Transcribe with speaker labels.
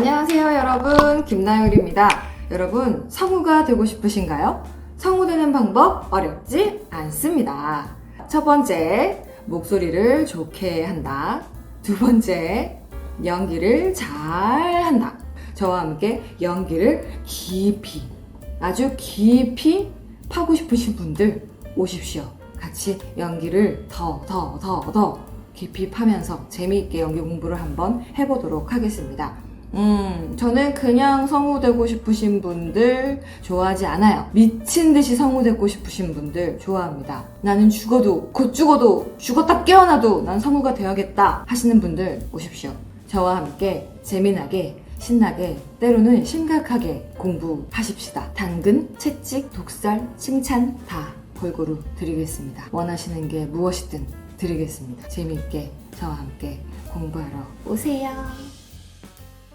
Speaker 1: 안녕하세요, 여러분. 김나율입니다. 여러분, 성우가 되고 싶으신가요? 성우 되는 방법 어렵지 않습니다. 첫 번째, 목소리를 좋게 한다. 두 번째, 연기를 잘 한다. 저와 함께 연기를 깊이, 아주 깊이 파고 싶으신 분들 오십시오. 같이 연기를 더, 더, 더, 더 깊이 파면서 재미있게 연기 공부를 한번 해보도록 하겠습니다. 음, 저는 그냥 성우 되고 싶으신 분들 좋아하지 않아요. 미친 듯이 성우 되고 싶으신 분들 좋아합니다. 나는 죽어도, 곧 죽어도, 죽었다 깨어나도 난 성우가 되어야겠다 하시는 분들 오십시오. 저와 함께 재미나게, 신나게, 때로는 심각하게 공부하십시다. 당근, 채찍, 독살, 칭찬 다 골고루 드리겠습니다. 원하시는 게 무엇이든 드리겠습니다. 재미있게 저와 함께 공부하러 오세요.